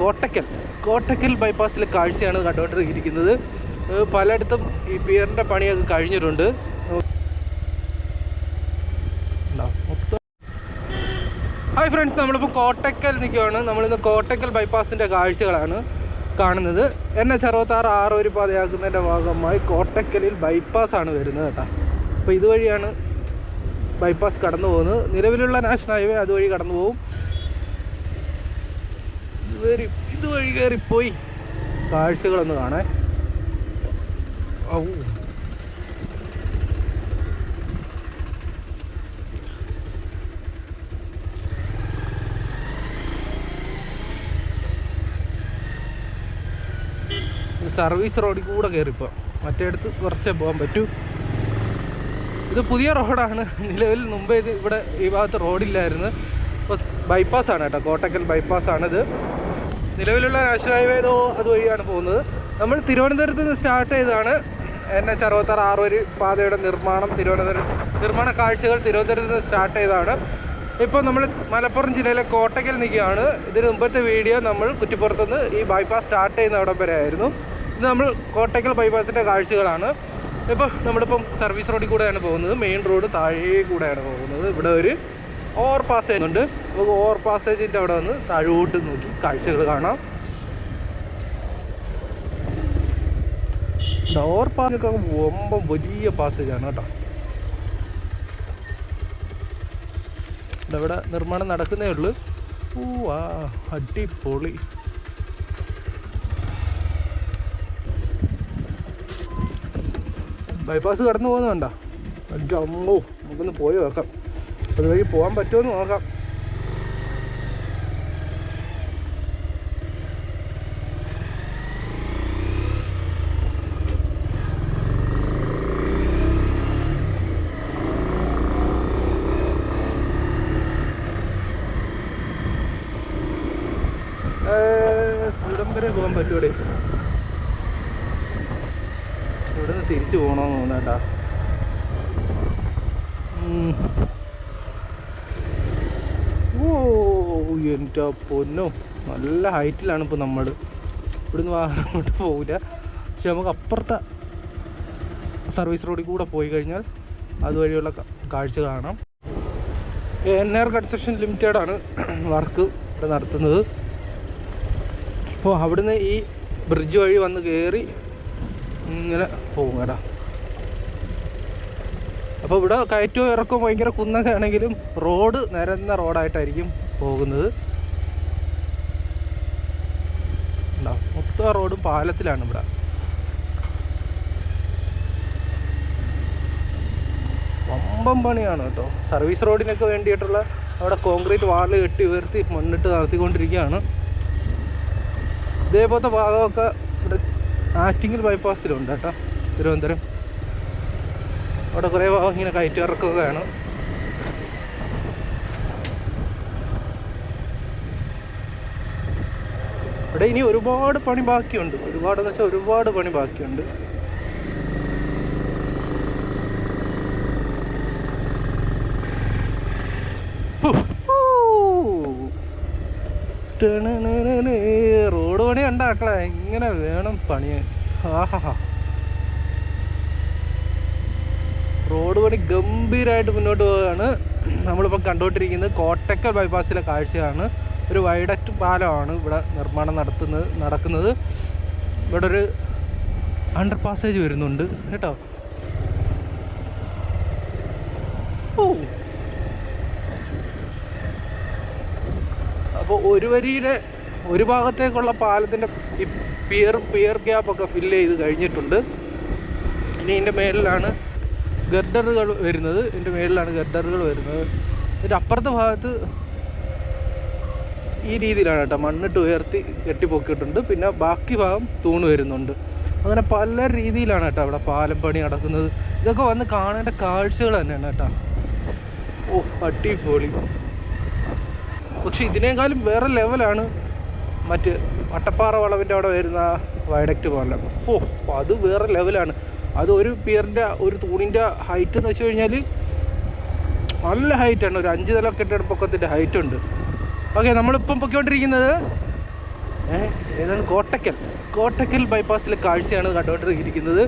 കോട്ടക്കൽ. കോട്ടക്കൽ ബൈപ്പാസിലെ കാഴ്ചയാണ് കണ്ടുകൊണ്ടിരിക്കുന്നത്. പലയിടത്തും ഈ പിയറിന്റെ പണിയൊക്കെ കഴിഞ്ഞിട്ടുണ്ട്. ഹായ് ഫ്രണ്ട്സ് നമ്മളിപ്പോൾ കോട്ടക്കൽ നിൽക്കുകയാണ് നമ്മളിന്ന് കോട്ടക്കൽ ബൈപ്പാസിന്റെ കാഴ്ചകളാണ് കാണുന്നത്. എൻ എച്ച് അറുപത്താറ് ആറ് ഒരു പാതയാക്കുന്നതിന്റെ ഭാഗമായി കോട്ടക്കലിൽ ബൈപ്പാസാണ് വരുന്നത് കേട്ടോ. അപ്പോൾ ഇതുവഴിയാണ് ബൈപ്പാസ് കടന്നു പോകുന്നത് നിലവിലുള്ള നാഷണൽ ഹൈവേ അതുവഴി കടന്നു പോകും ഇതുവഴി ഇതുവഴി കയറിപ്പോയി. കാഴ്ചകളൊന്ന് കാണേ ഔ. സർവീസ് റോഡിൽ കൂടെ കയറിപ്പോൾ മറ്റേടത്ത് കുറച്ചേ പോകാൻ പറ്റൂ. ഇത് പുതിയ റോഡാണ്. നിലവിൽ മുമ്പേ ഇത് ഇവിടെ ഈ ഭാഗത്ത് റോഡില്ലായിരുന്നു. ഇപ്പോൾ ആണ് കേട്ടോ. കോട്ടക്കൽ ബൈപ്പാസാണിത്. നിലവിലുള്ള നാഷണൽ ഹൈവേ അതുവഴിയാണ് പോകുന്നത്. നമ്മൾ തിരുവനന്തപുരത്ത് നിന്ന് സ്റ്റാർട്ട് ചെയ്തതാണ് എൻ എച്ച് അറുപത്താറ് ആറ് വരി പാതയുടെ നിർമ്മാണം തിരുവനന്തപുരം നിർമ്മാണ കാഴ്ചകൾ തിരുവനന്തപുരത്ത് നിന്ന് സ്റ്റാർട്ട് ചെയ്തതാണ്. ഇപ്പോൾ നമ്മൾ മലപ്പുറം ജില്ലയിലെ കോട്ടയ്ക്കൽ നിൽക്കുകയാണ്. ഇതിന് മുമ്പത്തെ വീഡിയോ നമ്മൾ കുറ്റിപ്പുറത്തുനിന്ന് ഈ ബൈപ്പാസ് സ്റ്റാർട്ട് ചെയ്യുന്ന അവിടം വരെ ആയിരുന്നു. ഇത് നമ്മൾ കോട്ടയ്ക്കൽ ബൈപ്പാസിന്റെ കാഴ്ചകളാണ്. ഇപ്പോൾ നമ്മളിപ്പം സർവീസ് റോഡിൽ കൂടെയാണ് പോകുന്നത്. മെയിൻ റോഡ് താഴെ കൂടെയാണ് പോകുന്നത്. ഇവിടെ ഒരു ഓവർ പാസേജ് ഉണ്ട് നമുക്ക് ഓവർ പാസേജിന്റെ അവിടെ വന്ന് താഴോട്ട് നോക്കി കാഴ്ചകൾ കാണാം. ഓവർ പാസൊക്കെ ഒമ്പ വലിയ പാസേജാണ് കേട്ടോ. ഇവിടെ നിർമ്മാണം നടക്കുന്നേ ഉള്ളൂ. ഓ ആ അടിപൊളി. ബൈപ്പാസ് കടന്നു പോകുന്നുണ്ടോ അമ്മോ നമുക്കൊന്ന് പോയി നോക്കാം. അതുവഴി പോകാൻ പറ്റുമെന്ന് നോക്കാം. ഇവിടം വരെ പോകാൻ പറ്റൂടെ? ഇവിടെ നിന്ന് തിരിച്ചു പോകണമെന്ന് തോന്നേട്ടാ ഓ എന്റെ പൊന്നോ. നല്ല ഹൈറ്റിലാണ് ഇപ്പോൾ നമ്മൾ ഇവിടുന്ന് വാഹനം കൊണ്ട് പോകില്ല പക്ഷെ നമുക്ക് അപ്പുറത്തെ സർവീസ് റോഡിൽ കൂടെ പോയി കഴിഞ്ഞാൽ അതുവഴിയുള്ള കാഴ്ച കാണാം. എൻ ആർ കൺസ്ട്രക്ഷൻ ലിമിറ്റഡ് ആണ് വർക്ക് ഇവിടെ നടത്തുന്നത്. അപ്പോൾ അവിടുന്ന് ഈ ബ്രിഡ്ജ് വഴി വന്ന് കയറി ഇങ്ങനെ പോകും കേട്ടോ അപ്പോൾ ഇവിടെ കയറ്റവും ഇറക്കവും ഭയങ്കര കുന്നൊക്കെ ആണെങ്കിലും റോഡ് നിരന്ന റോഡായിട്ടായിരിക്കും പോകുന്നത്? മൊത്തം റോഡും പാലത്തിലാണ് ഇവിടെ. വമ്പം പണിയാണ് കേട്ടോ. സർവീസ് റോഡിനൊക്കെ വേണ്ടിയിട്ടുള്ള അവിടെ കോൺക്രീറ്റ് വാൾ കെട്ടി ഉയർത്തി മണ്ണിട്ട് നടത്തിക്കൊണ്ടിരിക്കുകയാണ്. ഇതേപോലത്തെ ഭാഗമൊക്കെ ഇവിടെ ആറ്റിങ്ങൽ ബൈപ്പാസിലുണ്ട് കേട്ടോ തിരുവനന്തപുരം. അവിടെ കുറേ ഭാഗം ഇങ്ങനെ കയറ്റി ഇറക്കുകയാണ് ഇവിടെ ഇനി ഒരുപാട് പണി ബാക്കിയുണ്ട്. ഒരുപാടെന്ന് വെച്ചാൽ ഒരുപാട് പണി ബാക്കിയുണ്ട്. റോഡ് പണി ഉണ്ടാക്കളെ ഇങ്ങനെ വേണം പണി ആഹാ റോഡ് പണി ഗംഭീരമായിട്ട് മുന്നോട്ട് പോവുകയാണ്. നമ്മളിപ്പോൾ കണ്ടുകൊണ്ടിരിക്കുന്നത് കോട്ടക്കൽ ബൈപ്പാസിലെ കാഴ്ചയാണ്. ഒരു വൈഡക്റ്റ് പാലമാണ് ഇവിടെ നിർമ്മാണം നടത്തുന്നത് നടക്കുന്നത്. ഇവിടെ ഒരു അണ്ടർ പാസേജ് വരുന്നുണ്ട് കേട്ടോ. ഓ. അപ്പോൾ ഒരു വരിയുടെ ഒരു ഭാഗത്തേക്കുള്ള പാലത്തിന്റെ പിയർ പിയർ ഗ്യാപ്പൊക്കെ ഫില്ല് ചെയ്ത് കഴിഞ്ഞിട്ടുണ്ട്. ഇനി ഇതിന്റെ മേളിലാണ് ഗർഡറുകൾ വരുന്നത് ഇതിന്റെ മുകളിലാണ് ഗർഡറുകൾ വരുന്നത്. ഇതിന്റെ അപ്പുറത്തെ ഭാഗത്ത് ഈ രീതിയിലാണ് കേട്ടോ മണ്ണിട്ട് ഉയർത്തി കെട്ടിപ്പൊക്കിയിട്ടുണ്ട്. പിന്നെ ബാക്കി ഭാഗം തൂണ് വരുന്നുണ്ട്. അങ്ങനെ പല രീതിയിലാണ് കേട്ടോ അവിടെ പാലം പണി നടക്കുന്നത്. ഇതൊക്കെ വന്ന് കാണേണ്ട കാഴ്ചകൾ തന്നെയാണ് കേട്ടോ. ഓ അടിപൊളി. പക്ഷെ ഇതിനേക്കാളും വേറെ ലെവലാണ് മറ്റ് വട്ടപ്പാറ വളവിന്റെ അവിടെ വരുന്ന വയഡക്റ്റ് പാലം. ഓ അത് വേറെ ലെവലാണ്. അത് ഒരു പിയറിന്റെ ഒരു തൂണിന്റെ ഹൈറ്റ് എന്ന് വെച്ച് കഴിഞ്ഞാൽ നല്ല ഹൈറ്റാണ് ഒരു അഞ്ച് തല കെട്ടിട പൊക്കത്തിന്റെ ഹൈറ്റ് ഉണ്ട്. ഓക്കെ നമ്മളിപ്പം പൊയ്ക്കൊണ്ടിരിക്കുന്നത് ഏതാണ്? കോട്ടക്കൽ. കോട്ടക്കൽ ബൈപ്പാസിലെ കാഴ്ചയാണ് കണ്ടുകൊണ്ടിരിക്കുന്നത്.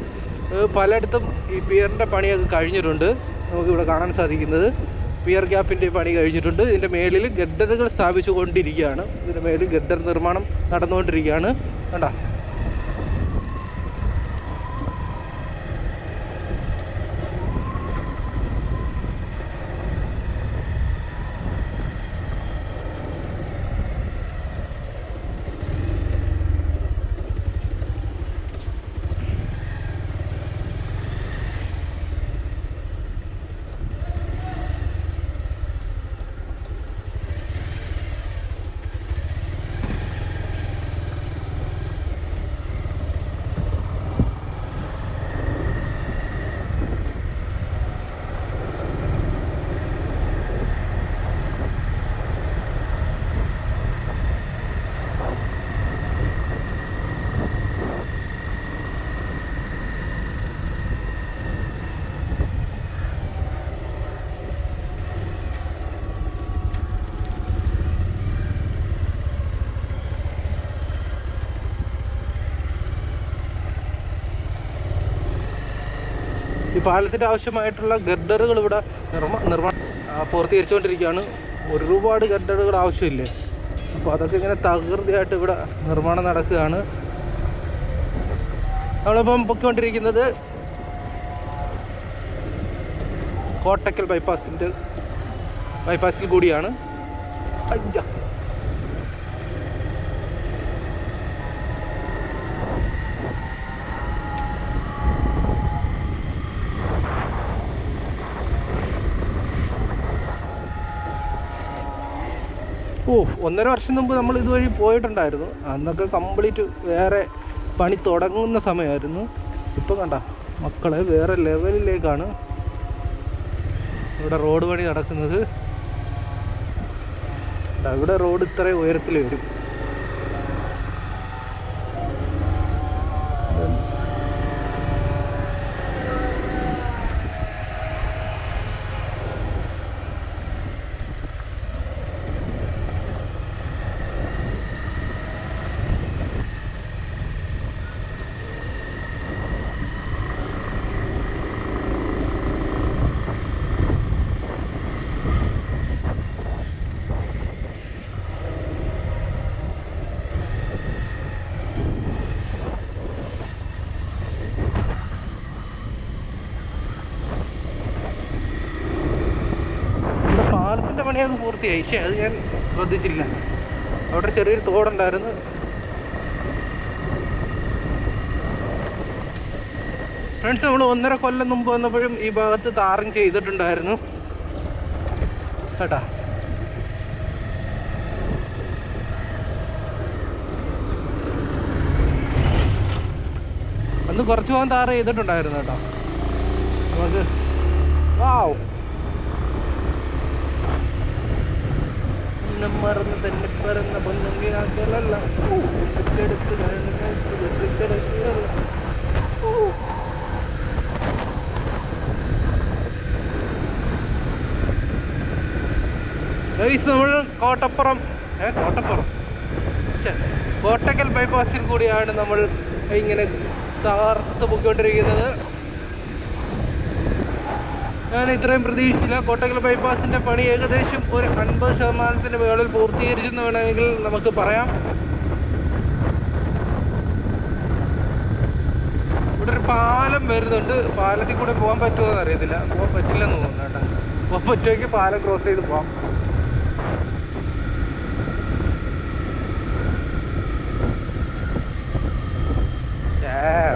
പലയിടത്തും ഈ പിയറിന്റെ പണിയൊക്കെ കഴിഞ്ഞിട്ടുണ്ട്. നമുക്കിവിടെ കാണാൻ സാധിക്കുന്നത്. പിയർ ഗ്യാപ്പിന്റെ പണി കഴിഞ്ഞിട്ടുണ്ട്. ഇതിന്റെ മേളിൽ ഗഡ്ഡറുകൾ സ്ഥാപിച്ചു കൊണ്ടിരിക്കുകയാണ് ഇതിന്റെ മേളിൽ ഗഡ്ഡർ നിർമ്മാണം നടന്നുകൊണ്ടിരിക്കുകയാണ്. കണ്ടോ? ഈ പാലത്തിന്റെ ആവശ്യമായിട്ടുള്ള ഗർഡറുകൾ ഇവിടെ നിർമ്മ നിർമ്മാണം പൂർത്തീകരിച്ചുകൊണ്ടിരിക്കുകയാണ്. ഒരുപാട് ഗർഡറുകൾ ആവശ്യമില്ലേ? അപ്പോൾ അതൊക്കെ ഇങ്ങനെ തകൃതിയായിട്ട് ഇവിടെ നിർമ്മാണം നടക്കുകയാണ്. നമ്മളിപ്പം പൊക്കിക്കൊണ്ടിരിക്കുന്നത് കോട്ടക്കൽ ബൈപ്പാസിന്റെ ബൈപ്പാസിൽ കൂടിയാണ്. അയ്യ. ഓ ഒന്നര വർഷം മുമ്പ് നമ്മൾ ഇതുവഴി പോയിട്ടുണ്ടായിരുന്നു. അന്നൊക്കെ കംപ്ലീറ്റ് വേറെ പണി തുടങ്ങുന്ന സമയമായിരുന്നു. ഇപ്പം കണ്ട മക്കളെ വേറെ ലെവലിലേക്കാണ് ഇവിടെ റോഡ് പണി നടക്കുന്നത്. ഇവിടെ റോഡ് ഇത്രയും ഉയരത്തിൽ വരും ഇവിടെ പാലത്തിന്റെ അത് പൂർത്തിയായി. പക്ഷേ അത് ഞാൻ ശ്രദ്ധിച്ചില്ല. അവിടെ ചെറിയൊരു തോടുണ്ടായിരുന്നു. ഫ്രണ്ട്സ് നമ്മൾ ഒന്നര കൊല്ലം മുമ്പ് വന്നപ്പോഴും ഈ ഭാഗത്ത് താറിങ് ചെയ്തിട്ടുണ്ടായിരുന്നു. കേട്ടാ? അന്ന് കുറച്ച് പോകാൻ താറ് ചെയ്തിട്ടുണ്ടായിരുന്നു കേട്ടോ. നമുക്ക് വാവ് പൊന്നും മറന്ന് തന്നെ പറന്ന പൊന്നും വെച്ചെടുത്ത് കഴിഞ്ഞെടുത്ത് വെട്ടിച്ചെടുക്കുകയല്ല. ഗൈസ് നമ്മൾ കോട്ടപ്പുറം ഏ കോട്ടപ്പുറം. കോട്ടക്കൽ ബൈപ്പാസിൽ കൂടിയാണ് നമ്മൾ ഇങ്ങനെ താർത്ത് പൊയ്ക്കൊണ്ടിരിക്കുന്നത്. ഞാൻ ഇത്രയും പ്രതീക്ഷിച്ചില്ല. കോട്ടക്കൽ ബൈപ്പാസിന്റെ പണി ഏകദേശം ഒരു അൻപത് ശതമാനത്തിന്റെ മുകളിൽ പൂർത്തീകരിച്ചെന്ന് വേണമെങ്കിൽ നമുക്ക് പറയാം. ഇവിടെ ഒരു പാലം വരുന്നുണ്ട്. പാലത്തിൽ കൂടെ പോകാൻ പറ്റുമോ എന്ന് അറിയത്തില്ല. പോകാൻ പറ്റില്ലെന്ന് തോന്നുന്നു കേട്ടോ. പോകാൻ പറ്റുമെങ്കിൽ പാലം ക്രോസ് ചെയ്ത് പോകാം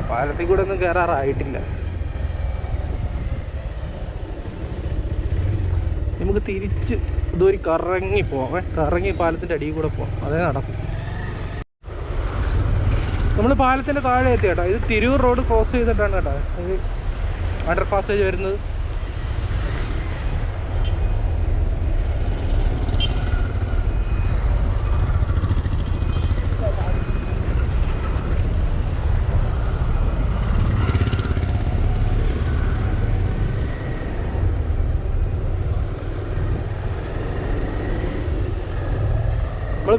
പാലത്തിൽ കൂടെ ഒന്നും കയറാറായിട്ടില്ല നമുക്ക് തിരിച്ച് ഇതൊരു കറങ്ങി പോവാം. കറങ്ങി പാലത്തിന്റെ അടിയിൽ കൂടെ പോവാം. അതേ നടക്കും. നമ്മൾ പാലത്തിന്റെ താഴെ എത്തി കേട്ടോ. ഇത് തിരൂർ റോഡ് ക്രോസ് ചെയ്തിട്ടാണ് കേട്ടോ. ഇത് അണ്ടർ പാസേജ് വരുന്നത്.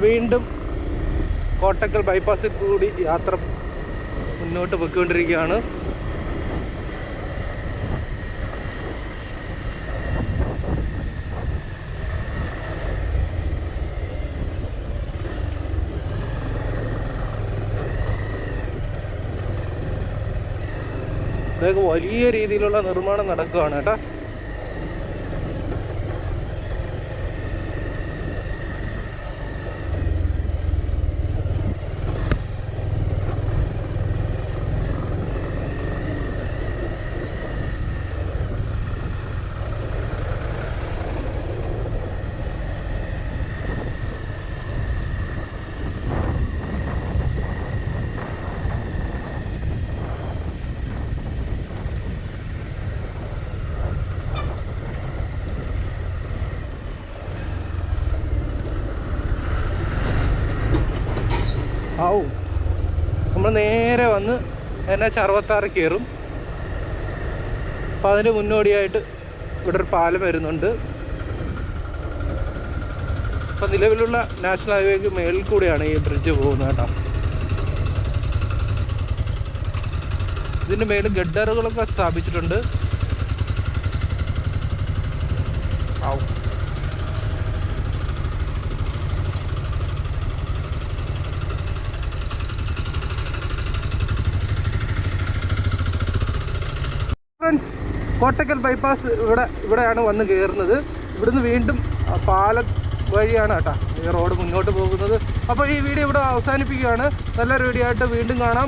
വീണ്ടും കോട്ടക്കൽ ബൈപ്പാസിൽ കൂടി യാത്ര മുന്നോട്ട് പൊയ്ക്കൊണ്ടിരിക്കുകയാണ്. ഇതൊക്കെ വലിയ രീതിയിലുള്ള നിർമ്മാണം നടക്കുകയാണ് കേട്ടോ ആവും നമ്മൾ നേരെ വന്ന് എന്നെ അറുപത്താറ് കയറും. അപ്പം അതിന് മുന്നോടിയായിട്ട് ഇവിടെ ഒരു പാലം വരുന്നുണ്ട്. അപ്പം നിലവിലുള്ള നാഷണൽ ഹൈവേക്ക് മേളിൽ കൂടെയാണ് ഈ ബ്രിഡ്ജ് പോകുന്നത് കേട്ടോ. ഇതിന്റെ മേളിൽ ഗഡ്ഡറുകളൊക്കെ സ്ഥാപിച്ചിട്ടുണ്ട് ആവും ഫ്രണ്ട്സ് കോട്ടക്കൽ ബൈപ്പാസ് ഇവിടെ ഇവിടെയാണ് വന്ന് കയറുന്നത് ഇവിടുന്ന് വീണ്ടും പാല വഴിയാണ് കേട്ടോ ഈ റോഡ് മുന്നോട്ട് പോകുന്നത്. അപ്പോൾ ഈ വീഡിയോ ഇവിടെ അവസാനിപ്പിക്കുകയാണ്. നല്ലൊരു വീഡിയോ ആയിട്ട് വീണ്ടും കാണാം.